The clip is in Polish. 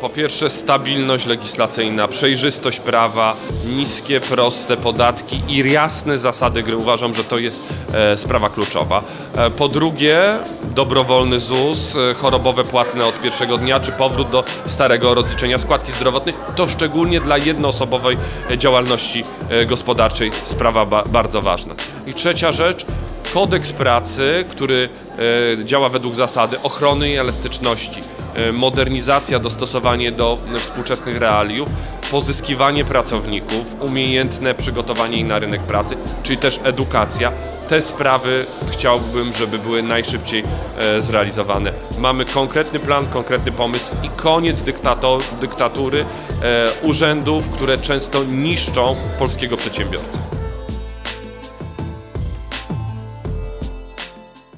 Po pierwsze stabilność legislacyjna, przejrzystość prawa, niskie, proste podatki i jasne zasady gry. Uważam, że to jest e, sprawa kluczowa. E, po drugie dobrowolny ZUS, e, chorobowe płatne od pierwszego dnia, czy powrót do starego rozliczenia składki zdrowotnej. To szczególnie dla jednoosobowej działalności e, gospodarczej sprawa ba- bardzo ważna. I trzecia rzecz, kodeks pracy, który e, działa według zasady ochrony i elastyczności, e, modernizacja, dostosowanie do współczesnych realiów, pozyskiwanie pracowników, umiejętne przygotowanie ich na rynek pracy, czyli też edukacja. Te sprawy chciałbym, żeby były najszybciej e, zrealizowane. Mamy konkretny plan, konkretny pomysł i koniec dyktatury urzędów, które często niszczą polskiego przedsiębiorcę.